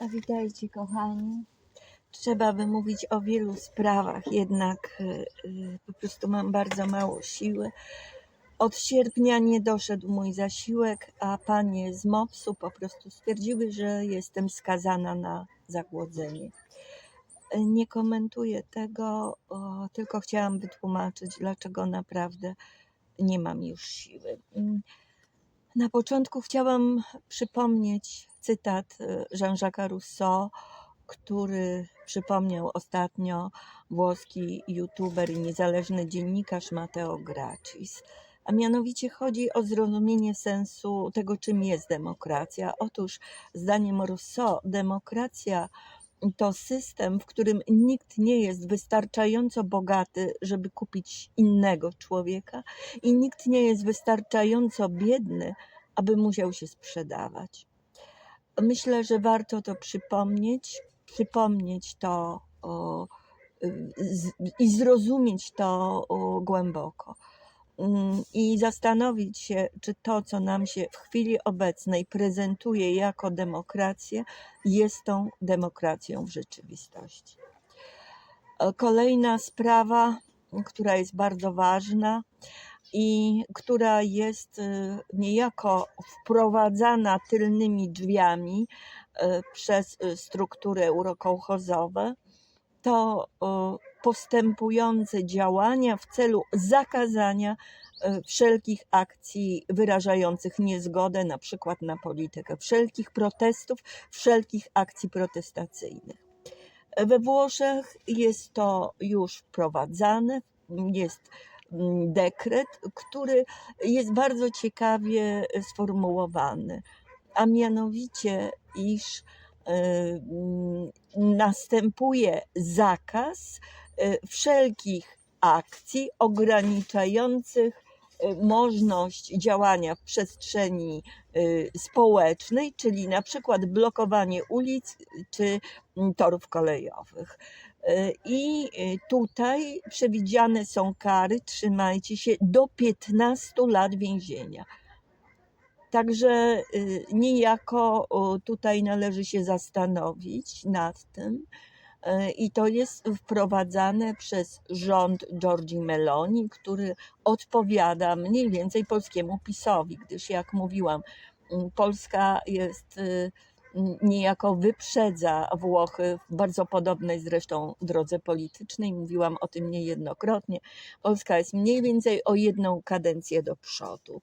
A Witajcie, kochani. Trzeba by mówić o wielu sprawach, jednak y, y, po prostu mam bardzo mało siły. Od sierpnia nie doszedł mój zasiłek, a panie z MOPS-u po prostu stwierdziły, że jestem skazana na zagłodzenie. Nie komentuję tego, tylko chciałam wytłumaczyć, dlaczego naprawdę nie mam już siły. Na początku chciałam przypomnieć cytat y, Jean-Jacques Rousseau, który przypomniał ostatnio włoski youtuber i niezależny dziennikarz Matteo Gracis. A mianowicie chodzi o zrozumienie sensu tego, czym jest demokracja. Otóż, zdaniem Rousseau, demokracja to system, w którym nikt nie jest wystarczająco bogaty, żeby kupić innego człowieka, i nikt nie jest wystarczająco biedny, aby musiał się sprzedawać. Myślę, że warto to przypomnieć, przypomnieć to i zrozumieć to głęboko. Mm, I zastanowić się, czy to, co nam się w chwili obecnej prezentuje jako demokrację, jest tą demokracją w rzeczywistości. Kolejna sprawa, która jest bardzo ważna i która jest y, niejako wprowadzana tylnymi drzwiami y, przez y, struktury eurokołchozowe, to postępujące działania w celu zakazania wszelkich akcji wyrażających niezgodę, na przykład na politykę, wszelkich protestów, wszelkich akcji protestacyjnych. We Włoszech jest to już wprowadzane, jest dekret, który jest bardzo ciekawie sformułowany, a mianowicie, iż y, mm, następuje zakaz y, wszelkich akcji ograniczających możliwość działania w przestrzeni społecznej, czyli na przykład blokowanie ulic czy mm, torów kolejowych. I y, tutaj przewidziane są kary, trzymajcie się, do 15 lat więzienia. Także y, niejako tutaj należy się zastanowić nad tym. Y, I to jest wprowadzane przez rząd Giorgi Meloni, który odpowiada mniej więcej polskiemu PiSowi, gdyż jak mówiłam, Polska jest niejako wyprzedza Włochy w bardzo podobnej zresztą drodze politycznej. Mówiłam o tym niejednokrotnie. Polska jest mniej więcej o jedną kadencję do przodu.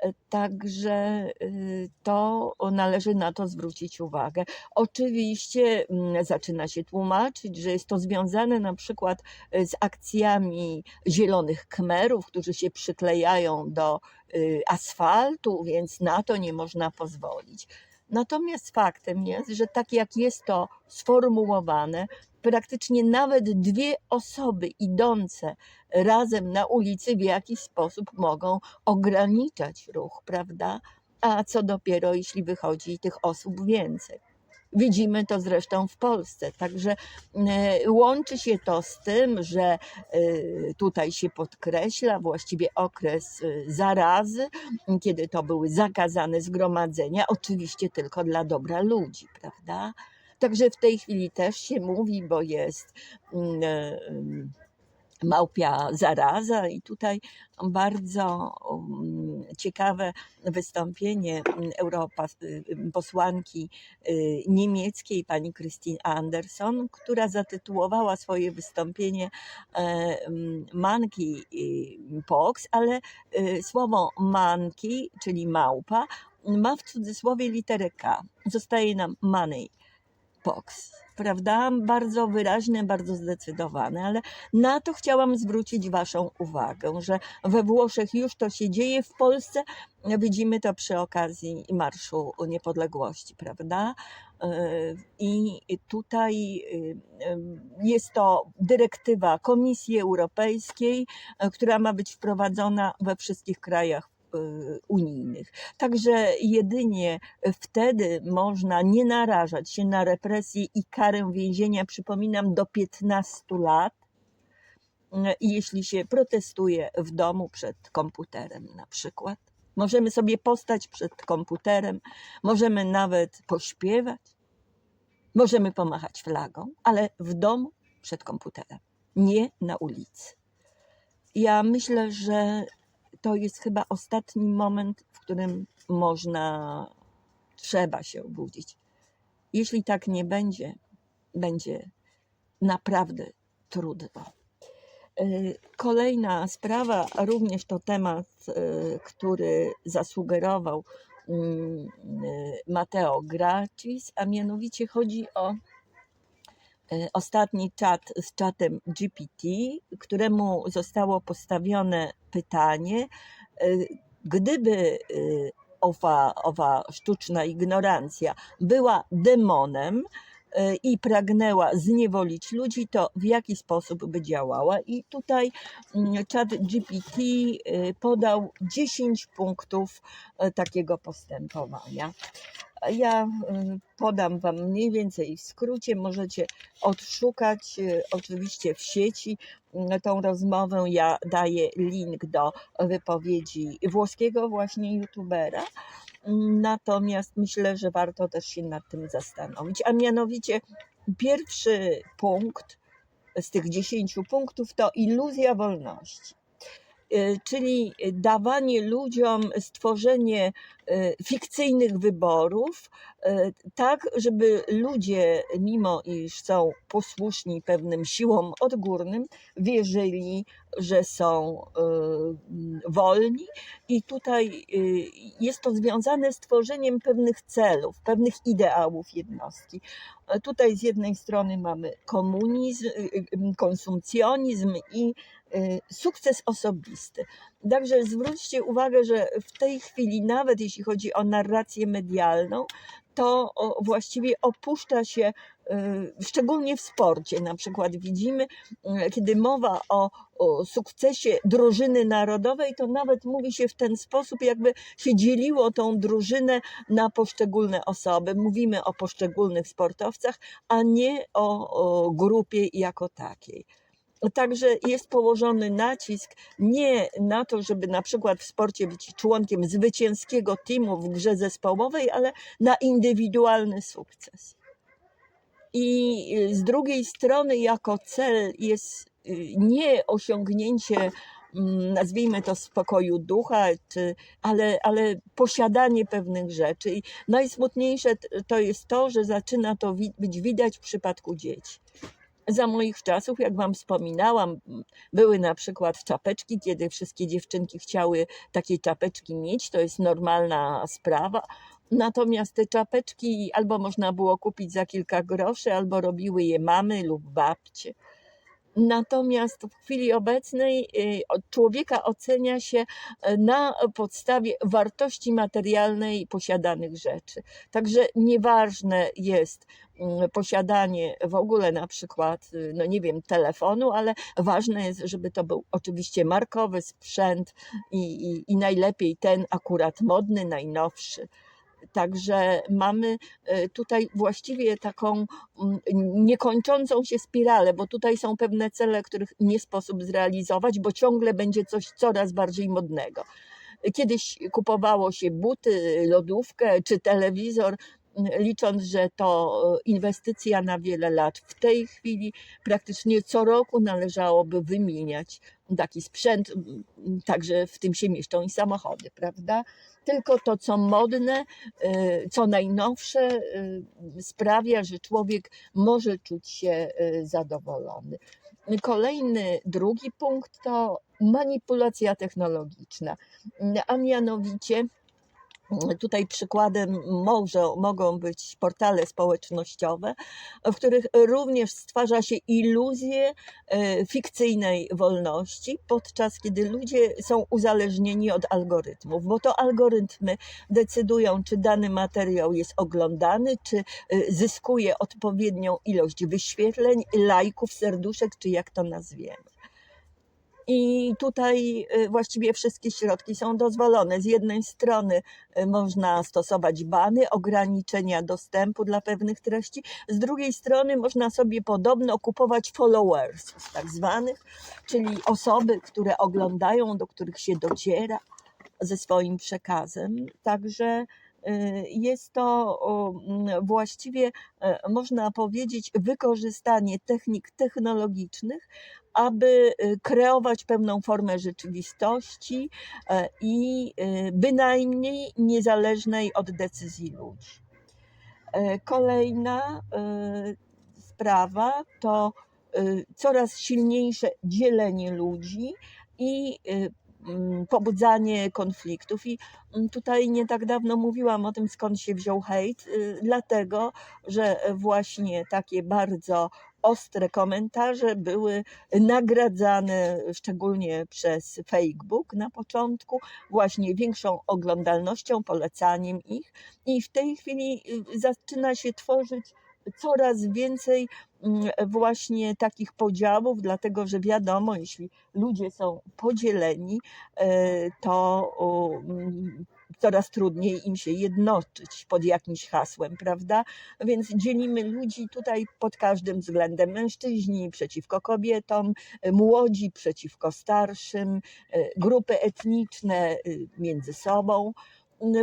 E, Także y, to należy na to zwrócić uwagę. Oczywiście zaczyna się tłumaczyć, że jest to związane na przykład y, z akcjami zielonych kmerów, którzy się przyklejają do y, asfaltu, więc na to nie można pozwolić. Natomiast faktem jest, że tak jak jest to sformułowane, praktycznie nawet dwie osoby idące razem na ulicy w jakiś sposób mogą ograniczać ruch, prawda? A co dopiero, jeśli wychodzi tych osób więcej. Widzimy to zresztą w Polsce. Także e, łączy się to z tym, że e, tutaj się podkreśla właściwie okres e, zarazy, kiedy to były zakazane zgromadzenia, oczywiście tylko dla dobra ludzi, prawda? Także w tej chwili też się mówi, bo jest em, małpia zaraza i tutaj bardzo um, ciekawe wystąpienie mm, Europa, y, posłanki y, niemieckiej pani Christine Anderson, która zatytułowała swoje wystąpienie e, mm, Monkey y, Pox, ale y, słowo monkey, czyli małpa, ma w cudzysłowie literę K. Zostaje nam money pox, prawda? Bardzo wyraźne, bardzo zdecydowane, ale na to chciałam zwrócić Waszą uwagę, że we Włoszech już to się dzieje, w Polsce widzimy to przy okazji Marszu Niepodległości, prawda? Yy, I tutaj yy, jest to dyrektywa Komisji Europejskiej, która ma być wprowadzona we wszystkich krajach unijnych. Także jedynie wtedy można nie narażać się na represję i karę więzienia, przypominam, do 15 lat, mm, jeśli się protestuje w domu przed komputerem na przykład. Możemy sobie postać przed komputerem, możemy nawet pośpiewać. Możemy pomachać flagą, ale w domu przed komputerem, nie na ulicy. Ja myślę, że to jest chyba ostatni moment, w którym można, trzeba się obudzić. Jeśli tak nie będzie, będzie naprawdę trudno. Y, Kolejna sprawa, również to temat, y, który zasugerował mm, y, Mateo Gracis, a mianowicie chodzi o ostatni czat z czatem GPT, któremu zostało postawione pytanie, y, gdyby y, owa, owa sztuczna ignorancja była demonem, y, i pragnęła zniewolić ludzi, to w jaki sposób by działała. I tutaj mm, czat GPT y, podał 10 punktów y, takiego postępowania. Ja y, podam Wam mniej więcej w skrócie, możecie odszukać y, oczywiście w sieci y, tą rozmowę. Ja daję link do wypowiedzi włoskiego właśnie youtubera. Natomiast myślę, że warto też się nad tym zastanowić. A mianowicie pierwszy punkt z tych 10 punktów to iluzja wolności. Y, Czyli dawanie ludziom, stworzenie y, fikcyjnych wyborów, y, tak, żeby ludzie, mimo iż są posłuszni pewnym siłom odgórnym, wierzyli, że są wolni, i tutaj jest to związane z tworzeniem pewnych celów, pewnych ideałów jednostki. E, Tutaj z jednej strony mamy komunizm, konsumpcjonizm i sukces osobisty. Także zwróćcie uwagę, że w tej chwili, nawet jeśli chodzi o narrację medialną, to właściwie opuszcza się, y, szczególnie w sporcie, na przykład widzimy, y, kiedy mowa o, o sukcesie drużyny narodowej, to nawet mówi się w ten sposób, jakby się dzieliło tą drużynę na poszczególne osoby. Mówimy o poszczególnych sportowcach, a nie o, o grupie jako takiej. Także jest położony nacisk nie na to, żeby na przykład w sporcie być członkiem zwycięskiego teamu w grze zespołowej, ale na indywidualny sukces. I y, z drugiej strony, jako cel jest y, nie osiągnięcie, mm, nazwijmy to spokoju ducha, czy, ale, ale posiadanie pewnych rzeczy. I najsmutniejsze to jest to, że zaczyna to być widać w przypadku dzieci. Za moich czasów, jak Wam wspominałam, były na przykład czapeczki, kiedy wszystkie dziewczynki chciały takie czapeczki mieć, to jest normalna sprawa. Natomiast te czapeczki albo można było kupić za kilka groszy, albo robiły je mamy lub babcie. Natomiast w chwili obecnej y, człowieka ocenia się y, na podstawie wartości materialnej posiadanych rzeczy. Także nieważne jest mm, posiadanie w ogóle na przykład, y, no nie wiem, telefonu, ale ważne jest, żeby to był oczywiście markowy sprzęt i, i, i najlepiej ten akurat modny, najnowszy. Także mamy y, tutaj właściwie taką niekończącą się spiralę, bo tutaj są pewne cele, których nie sposób zrealizować, bo ciągle będzie coś coraz bardziej modnego. Kiedyś kupowało się buty, lodówkę czy telewizor, licząc, że to y, inwestycja na wiele lat. W tej chwili praktycznie co roku należałoby wymieniać taki sprzęt, także w tym się mieszczą i samochody, prawda? Tylko to, co modne, y, co najnowsze, y, sprawia, że człowiek może czuć się y, zadowolony. Kolejny, drugi punkt to manipulacja technologiczna, a mianowicie Tutaj przykładem może, mogą być portale społecznościowe, w których również stwarza się iluzję e, fikcyjnej wolności, podczas kiedy ludzie są uzależnieni od algorytmów, bo to algorytmy decydują, czy dany materiał jest oglądany, czy e, zyskuje odpowiednią ilość wyświetleń, lajków, serduszek, czy jak to nazwiemy. I tutaj y, właściwie wszystkie środki są dozwolone. Z jednej strony y, można stosować bany, ograniczenia dostępu dla pewnych treści, z drugiej strony można sobie podobno kupować followers, tak zwanych, czyli osoby, które oglądają, do których się dociera ze swoim przekazem. Także Jest to mm, właściwie, e, można powiedzieć, wykorzystanie technik technologicznych, aby y, kreować pewną formę rzeczywistości e, i y, bynajmniej niezależnej od decyzji ludzi. E, Kolejna sprawa to coraz silniejsze dzielenie ludzi i pobudzanie konfliktów. I mm, tutaj nie tak dawno mówiłam o tym, skąd się wziął hejt, y, dlatego że właśnie takie bardzo ostre komentarze były nagradzane szczególnie przez Facebook na początku, właśnie większą oglądalnością, polecaniem ich. I w tej chwili y, zaczyna się tworzyć coraz więcej mm, właśnie takich podziałów, dlatego że wiadomo, jeśli ludzie są podzieleni, e, to mm, coraz trudniej im się jednoczyć pod jakimś hasłem, prawda? Więc dzielimy ludzi tutaj pod każdym względem. Mężczyźni przeciwko kobietom, e, młodzi przeciwko starszym, e, grupy etniczne y, między sobą.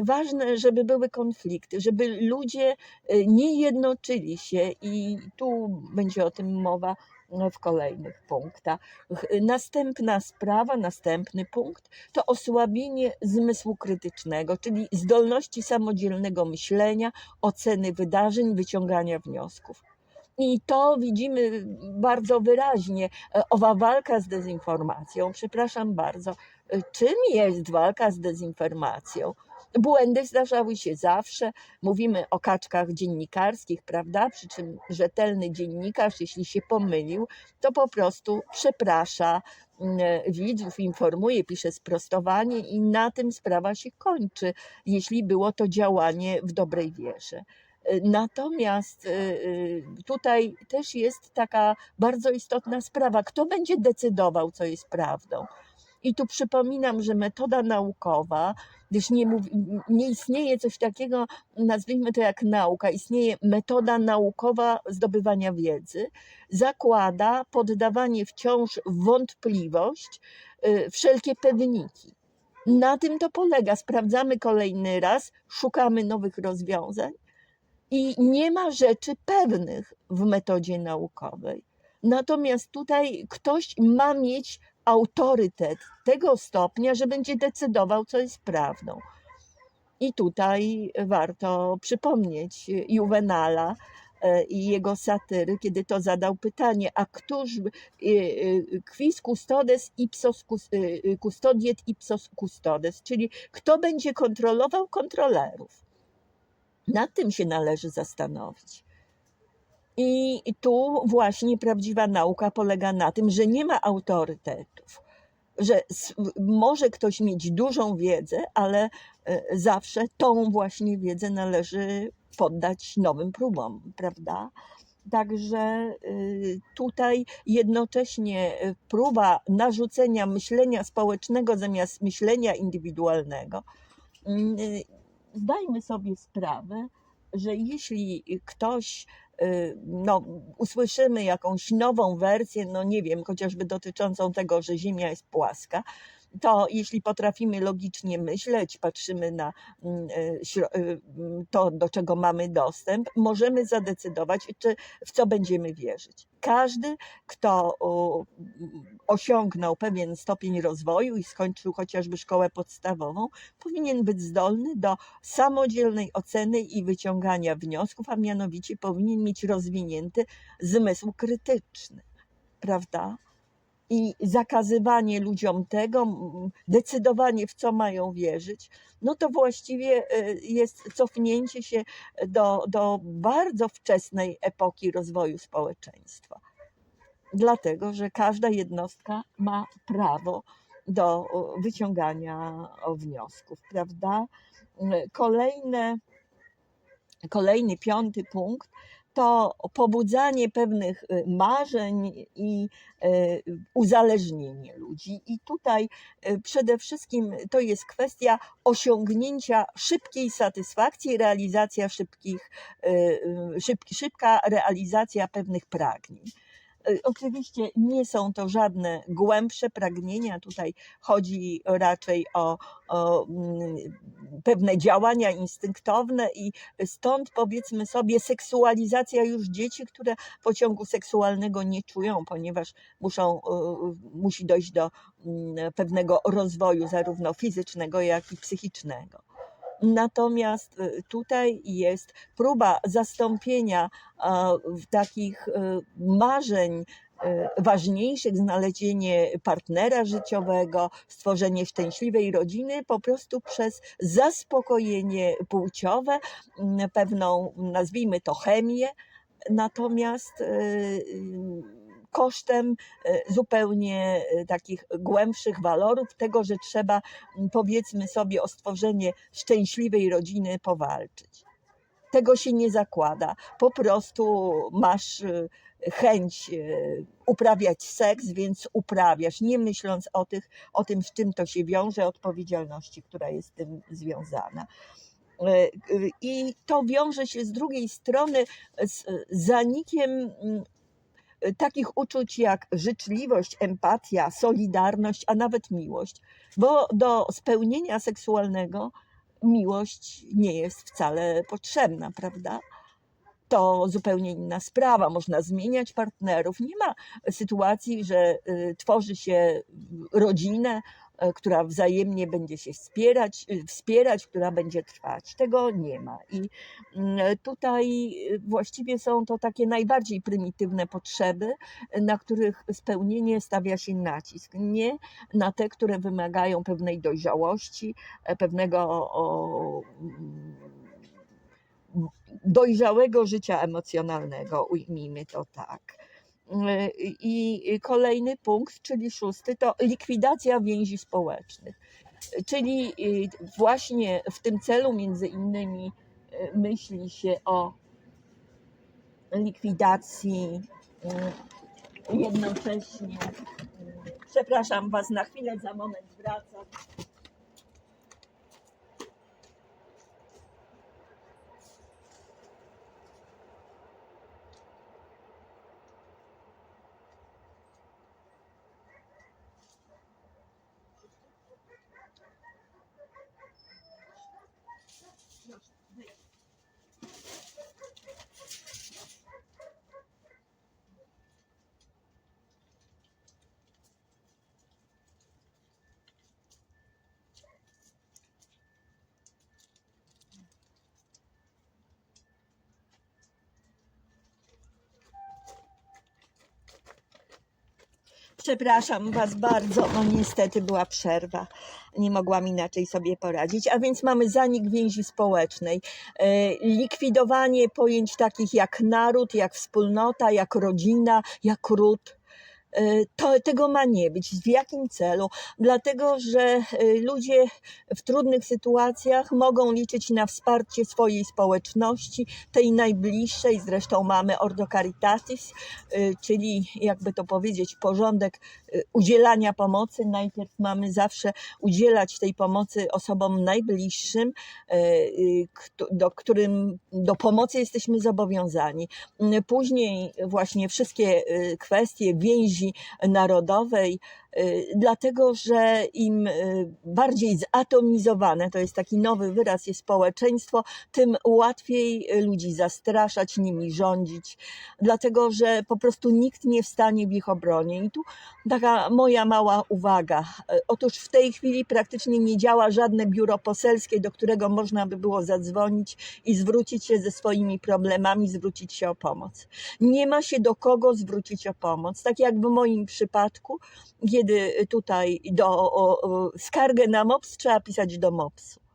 Ważne, żeby były konflikty, żeby ludzie y, nie jednoczyli się i tu będzie o tym mowa no, w kolejnych punktach. Ch- Następna sprawa, następny punkt to osłabienie zmysłu krytycznego, czyli zdolności samodzielnego myślenia, oceny wydarzeń, wyciągania wniosków. I to widzimy bardzo wyraźnie. E, Owa walka z dezinformacją, przepraszam bardzo, e, czym jest walka z dezinformacją? Błędy zdarzały się zawsze. Mówimy o kaczkach dziennikarskich, prawda? Przy czym rzetelny dziennikarz, jeśli się pomylił, to po prostu przeprasza mm, widzów, informuje, pisze sprostowanie i na tym sprawa się kończy, jeśli było to działanie w dobrej wierze. Natomiast y, y, tutaj też jest taka bardzo istotna sprawa, kto będzie decydował, co jest prawdą. I tu przypominam, że metoda naukowa, gdyż nie, nie istnieje coś takiego, nazwijmy to jak nauka, istnieje metoda naukowa zdobywania wiedzy, zakłada poddawanie wciąż wątpliwość y, wszelkie pewniki. Na tym to polega. Sprawdzamy kolejny raz, szukamy nowych rozwiązań i nie ma rzeczy pewnych w metodzie naukowej. Natomiast tutaj ktoś ma mieć autorytet tego stopnia, że będzie decydował, co jest prawdą. I tutaj warto przypomnieć Juvenala e, i jego satyry, kiedy to zadał pytanie, a któż e, e, quis custodes ipsos cus- custodiet ipsos custodes, czyli kto będzie kontrolował kontrolerów. Nad tym się należy zastanowić. I tu właśnie prawdziwa nauka polega na tym, że nie ma autorytetów, że może ktoś mieć dużą wiedzę, ale e, zawsze tą właśnie wiedzę należy poddać nowym próbom, prawda? Także y, tutaj jednocześnie próba narzucenia myślenia społecznego zamiast myślenia indywidualnego. Mm, y, Zdajmy sobie sprawę, że jeśli ktoś, no, usłyszymy jakąś nową wersję, no nie wiem, chociażby dotyczącą tego, że Ziemia jest płaska, to jeśli potrafimy logicznie myśleć, patrzymy na mm, śro- y, mm, to, do czego mamy dostęp, możemy zadecydować, czy w co będziemy wierzyć. Każdy, kto osiągnął pewien stopień rozwoju i skończył chociażby szkołę podstawową, powinien być zdolny do samodzielnej oceny i wyciągania wniosków, a mianowicie powinien mieć rozwinięty zmysł krytyczny, prawda? I zakazywanie ludziom tego, decydowanie w co mają wierzyć, no to właściwie y, jest cofnięcie się do, do bardzo wczesnej epoki rozwoju społeczeństwa. Dlatego, że każda jednostka ma prawo do wyciągania wniosków, prawda? Y, Kolejne, kolejny, piąty punkt to pobudzanie pewnych y, marzeń i y, uzależnienie ludzi. I tutaj y, przede wszystkim to jest kwestia osiągnięcia szybkiej satysfakcji, realizacja szybkich, szyb, szybka realizacja pewnych pragnień. Y, Oczywiście nie są to żadne głębsze pragnienia. Tutaj chodzi raczej o, o mm, pewne działania instynktowne i stąd powiedzmy sobie seksualizacja już dzieci, które pociągu seksualnego nie czują, ponieważ muszą, y, musi dojść do mm, pewnego rozwoju zarówno fizycznego, jak i psychicznego. Natomiast y, tutaj jest próba zastąpienia takich y, marzeń y, ważniejszych, znalezienie partnera życiowego, stworzenie szczęśliwej rodziny po prostu przez zaspokojenie płciowe, mm, pewną, nazwijmy to chemię, natomiast kosztem y, zupełnie y, takich głębszych walorów, tego, że trzeba powiedzmy sobie o stworzenie szczęśliwej rodziny powalczyć. Tego się nie zakłada. Po prostu masz y, chęć uprawiać seks, więc uprawiasz, nie myśląc o, tych, o tym, z czym to się wiąże, odpowiedzialności, która jest z tym związana. I to wiąże się z drugiej strony z zanikiem takich uczuć jak życzliwość, empatia, solidarność, a nawet miłość, bo do spełnienia seksualnego miłość nie jest wcale potrzebna, prawda? To zupełnie inna sprawa. Można zmieniać partnerów. Nie ma sytuacji, że y, tworzy się rodzinę, y, która wzajemnie będzie się wspierać, y, wspierać, która będzie trwać. Tego nie ma. I mm, tutaj y, właściwie są to takie najbardziej prymitywne potrzeby, na których spełnienie stawia się nacisk. Nie na te, które wymagają pewnej dojrzałości, e, pewnego o, mm, dojrzałego życia emocjonalnego, ujmijmy to tak. I kolejny punkt, czyli szósty, to likwidacja więzi społecznych. Czyli y, właśnie w tym celu między innymi y, myśli się o likwidacji y, jednocześnie. Przepraszam Was na chwilę, za moment wracam. Just this. Przepraszam Was bardzo, no niestety była przerwa. Nie mogłam inaczej sobie poradzić. A więc mamy zanik więzi społecznej, e, likwidowanie pojęć takich jak naród, jak wspólnota, jak rodzina, jak ród. E, To, tego ma nie być. W jakim celu? Dlatego, że e, ludzie w trudnych sytuacjach mogą liczyć na wsparcie swojej społeczności, tej najbliższej. Zresztą mamy Ordo Caritatis, y, czyli jakby to powiedzieć, porządek udzielania pomocy. Najpierw mamy zawsze udzielać tej pomocy osobom najbliższym, kto- do którym do pomocy jesteśmy zobowiązani. Później właśnie wszystkie y, kwestie więzi narodowej, dlatego że im y, bardziej zatomizowane, to jest taki nowy wyraz, jest społeczeństwo, tym łatwiej y, ludzi zastraszać, nimi rządzić, dlatego że po prostu nikt nie wstanie w ich obronie. I tu taka moja mała uwaga. Y, Otóż w tej chwili praktycznie nie działa żadne biuro poselskie, do którego można by było zadzwonić i zwrócić się ze swoimi problemami, zwrócić się o pomoc. Nie ma się do kogo zwrócić o pomoc. Tak jak w moim przypadku, kiedy tutaj do o, o, skargę na MOPS trzeba pisać do MOPS-u.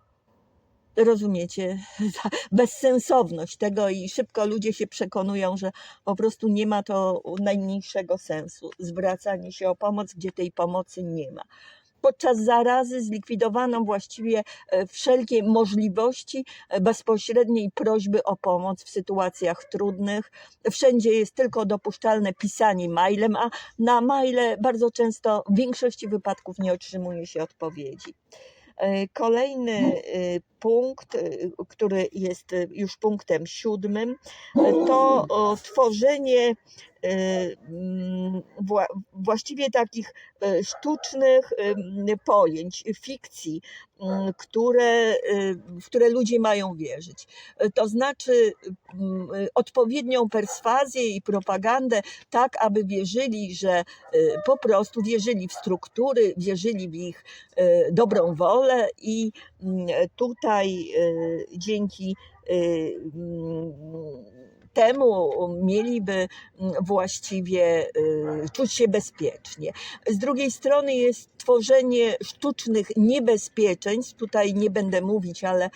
Rozumiecie? Bezsensowność tego i szybko ludzie się przekonują, że po prostu nie ma to najmniejszego sensu. Zwracanie się o pomoc, gdzie tej pomocy nie ma. Podczas zarazy zlikwidowano właściwie e, wszelkie możliwości e, bezpośredniej prośby o pomoc w sytuacjach trudnych. Wszędzie jest tylko dopuszczalne pisanie mailem, a na maile bardzo często w większości wypadków nie otrzymuje się odpowiedzi. E, Kolejny e, punkt, y, który jest y, już punktem siódmym, y, to tworzenie y, mm, wła- właściwie takich y, sztucznych pojęć, fikcji, ym, które, y, w które ludzie mają wierzyć. Y, To znaczy y, odpowiednią perswazję i propagandę, tak aby wierzyli, że y, po prostu wierzyli w struktury, wierzyli w ich y, dobrą wolę i mm, tutaj y, dzięki y, mm, temu mieliby mm, właściwie y, czuć się bezpiecznie. Z drugiej strony jest tworzenie sztucznych niebezpieczeństw. Tutaj nie będę mówić, ale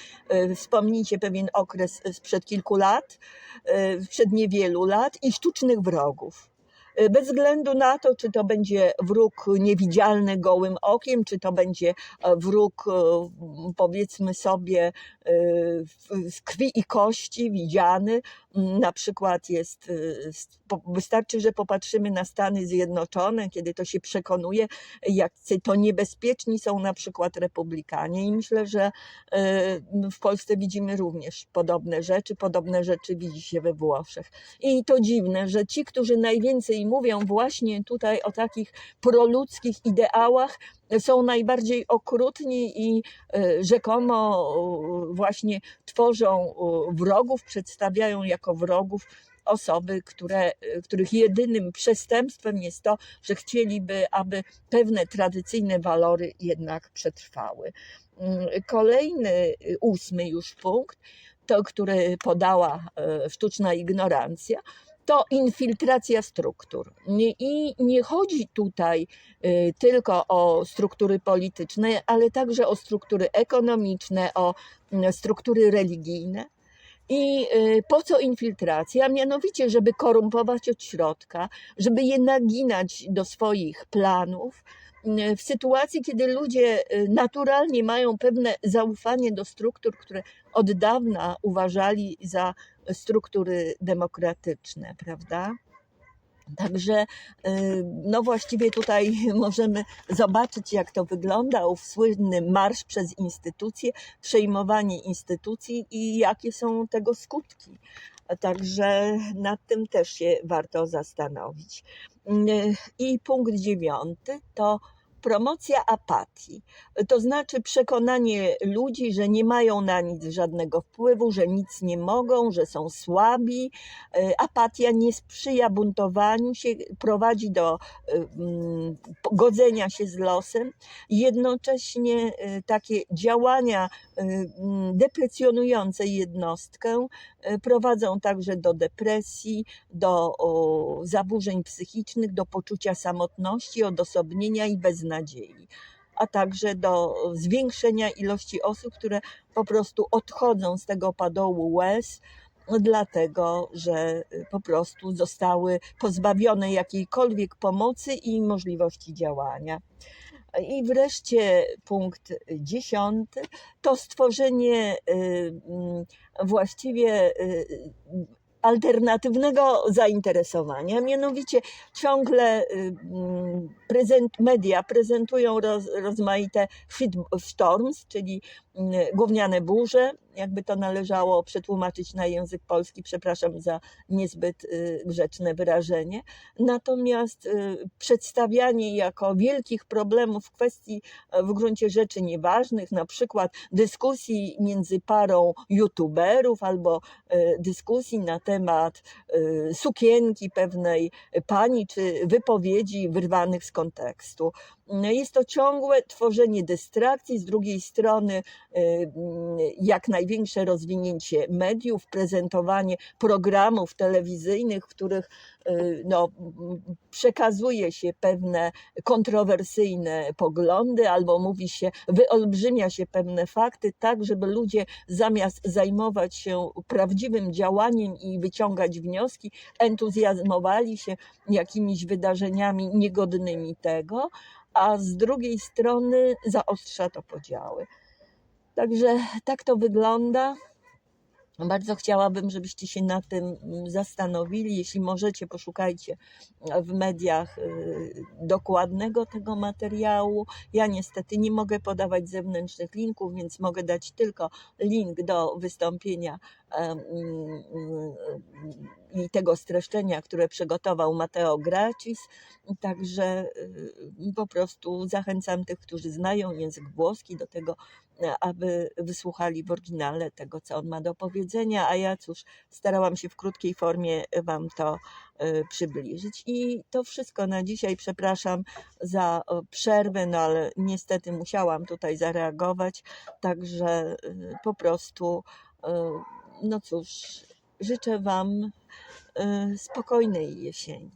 wspomnijcie pewien okres sprzed kilku lat, sprzed niewielu lat i sztucznych wrogów. Y, Bez względu na to, czy to będzie wróg niewidzialny gołym okiem, czy to będzie e, wróg, e, powiedzmy sobie, e, z krwi i kości widziany. Na przykład jest, po- wystarczy, że popatrzymy na Stany Zjednoczone, kiedy to się przekonuje, jak to niebezpieczni są na przykład republikanie. I myślę, że e, w Polsce widzimy również podobne rzeczy. Podobne rzeczy widzi się we Włoszech. I to dziwne, że ci, którzy najwięcej mówią właśnie tutaj o takich proludzkich ideałach, są najbardziej okrutni i e, rzekomo właśnie tworzą wrogów, przedstawiają jako wrogów osoby, które, e, których jedynym przestępstwem jest to, że chcieliby, aby pewne tradycyjne walory jednak przetrwały. Mm, Kolejny, ósmy już punkt, to, który podała e, sztuczna ignorancja, to infiltracja struktur. I nie chodzi tutaj y, tylko o struktury polityczne, ale także o struktury ekonomiczne, o mm, struktury religijne. I y, po co infiltracja? Mianowicie, żeby korumpować od środka, żeby je naginać do swoich planów. Y, W sytuacji, kiedy ludzie y, naturalnie mają pewne zaufanie do struktur, które od dawna uważali za struktury demokratyczne, prawda? Także, y, no właściwie tutaj możemy zobaczyć, jak to wygląda, ów słynny marsz przez instytucje, przejmowanie instytucji i jakie są tego skutki. Także nad tym też się warto zastanowić. Y, I punkt dziewiąty to promocja apatii. To znaczy przekonanie ludzi, że nie mają na nic żadnego wpływu, że nic nie mogą, że są słabi. Y, Apatia nie sprzyja buntowaniu się, prowadzi do y, mm, godzenia się z losem. Jednocześnie y, takie działania mm, deprecjonujące jednostkę prowadzą także do depresji, do zaburzeń psychicznych, do poczucia samotności, odosobnienia i beznadziei a także do zwiększenia ilości osób, które po prostu odchodzą z tego padołu łez, dlatego że y, po prostu zostały pozbawione jakiejkolwiek pomocy i możliwości działania. I wreszcie punkt dziesiąty to stworzenie y, właściwie y, alternatywnego zainteresowania. Mianowicie ciągle y, mm, prezent, media prezentują roz, rozmaite shitstorms, czyli gówniane burze, jakby to należało przetłumaczyć na język polski, przepraszam za niezbyt y, grzeczne wyrażenie. Natomiast y, przedstawianie jako wielkich problemów kwestii e, w gruncie rzeczy nieważnych, na przykład dyskusji między parą youtuberów albo e, dyskusji na temat e, sukienki pewnej pani czy wypowiedzi wyrwanych z kontekstu. Jest to ciągłe tworzenie dystrakcji, z drugiej strony y, jak największe rozwinięcie mediów, prezentowanie programów telewizyjnych, w których y, no, przekazuje się pewne kontrowersyjne poglądy albo mówi się, wyolbrzymia się pewne fakty, tak żeby ludzie zamiast zajmować się prawdziwym działaniem i wyciągać wnioski, entuzjazmowali się jakimiś wydarzeniami niegodnymi tego, a z drugiej strony zaostrza to podziały. Także tak to wygląda. Bardzo chciałabym, żebyście się nad tym mm, zastanowili. Jeśli możecie, poszukajcie w mediach y, dokładnego tego materiału. Ja niestety nie mogę podawać zewnętrznych linków, więc mogę dać tylko link do wystąpienia i tego streszczenia, które przygotował Mateo Gracis. Także po prostu zachęcam tych, którzy znają język włoski do tego, e, aby wysłuchali w oryginale tego, co on ma do powiedzenia, a ja cóż, starałam się w krótkiej formie Wam to y, przybliżyć. I to wszystko na dzisiaj. Przepraszam za przerwę, no ale niestety musiałam tutaj zareagować, także y, po prostu, no cóż, życzę Wam y, spokojnej jesieni.